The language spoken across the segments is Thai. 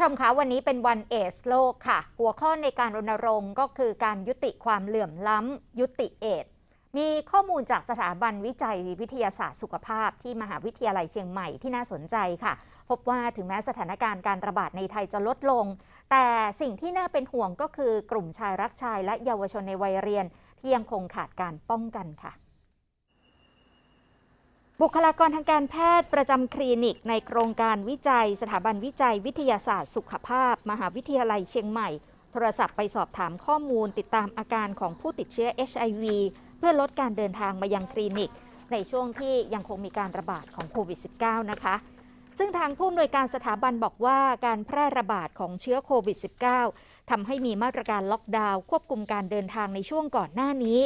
ผู้ชมคะวันนี้เป็นวันเอสโลกค่ะ หัวข้อในการรณรงค์ก็คือการยุติความเหลื่อมล้ำ ยุติเอดส์มีข้อมูลจากสถาบันวิจัยวิทยาศาสตร์สุขภาพที่มหาวิทยาลัยเชียงใหม่ที่น่าสนใจค่ะ พบว่าถึงแม้สถานการณ์การระบาดในไทยจะลดลง แต่สิ่งที่น่าเป็นห่วงก็คือกลุ่มชายรักชายและเยาวชนในวัยเรียนที่ยังคงขาดการป้องกันค่ะ บุคลากรทางการแพทย์ประจำคลินิกในโครงการวิจัย สถาบันวิจัยวิทยาศาสตร์สุขภาพ มหาวิทยาลัยเชียงใหม่ โทรศัพท์ไปสอบถามข้อมูลติดตามอาการของผู้ติดเชื้อ HIV เพื่อลดการเดินทางมายังคลินิก ในช่วงที่ยังคงมีการระบาดของโควิด -19 นะคะ ซึ่งทางผู้อำนวยการสถาบันบอกว่าการแพร่ระบาดของเชื้อโควิด -19 ทำให้มีมาตรการล็อกดาวน์ควบคุมการเดินทางในช่วงก่อนหน้านี้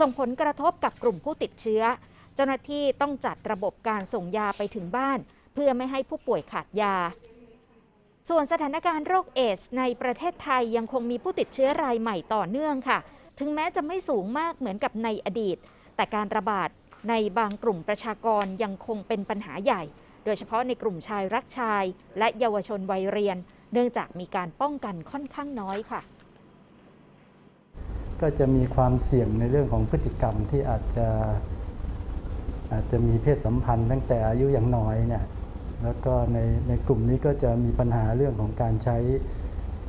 ส่งผลกระทบกับกลุ่มผู้ติดเชื้อ เจ้าหน้าที่ต้องจัดระบบการส่งยาไปถึงบ้าน เพื่อไม่ให้ผู้ป่วยขาดยา ส่วนสถานการณ์โรคเอดส์ในประเทศไทยยังคงมีผู้ติดเชื้อรายใหม่ต่อเนื่องค่ะ ถึงแม้จะไม่สูงมากเหมือนกับในอดีต แต่การระบาดในบางกลุ่มประชากรยังคงเป็นปัญหาใหญ่ โดยเฉพาะในกลุ่มชายรักชาย และเยาวชนวัยเรียน เนื่องจากมีการป้องกันค่อนข้างน้อยค่ะ ก็จะมีความเสี่ยงในเรื่องของพฤติกรรมที่อาจจะ อาจจะมีเพศสัมพันธ์ตั้งแต่อายุอยังน้อยเนี่ยแล้วก็ในในกลุ่มนี้ก็จะมีปัญหาเรื่องของการใช้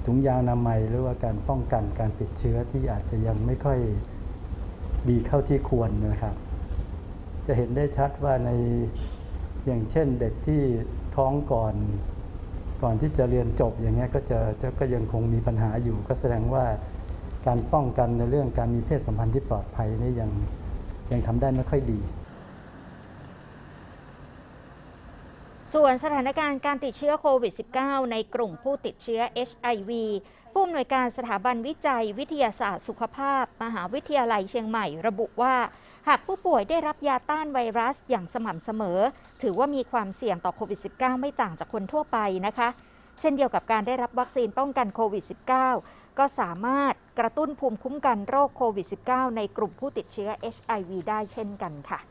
ถุงยางอนามัยหรือว่าการป้องกันการติดเชื้อที่อาจจะยังไม่ค่อยดีเข้าที่ควรนะครับ จะเห็นได้ชัดว่าในอย่างเช่นเด็กที่ท้องก่อนก่อนที่จะเรียนจบอย่างเงี้ยก็จะจะก็ยังคงมีปัญหาอยู่ ก็แสดงว่าการป้องกันในเรื่องการมีเพศสัมพันธ์ที่ปลอดภัยนี่ยังยังทำได้ไม่ค่อยดี ส่วนสถานการณ์การติดเชื้อโควิด -19 ในกลุ่มผู้ติดเชื้อ HIV ผู้อำนวยการสถาบันวิจัยวิทยาศาสตร์สุขภาพ มหาวิทยาลัยเชียงใหม่ระบุว่า หากผู้ป่วยได้รับยาต้านไวรัสอย่างสม่ำเสมอ ถือว่ามีความเสี่ยงต่อโควิด -19 ไม่ต่างจากคนทั่วไปนะคะ เช่นเดียวกับการได้รับวัคซีนป้องกันโควิด -19 ก็สามารถกระตุ้นภูมิคุ้มกันโรคโควิด -19 ในกลุ่มผู้ติดเชื้อ HIV ได้เช่นกันค่ะ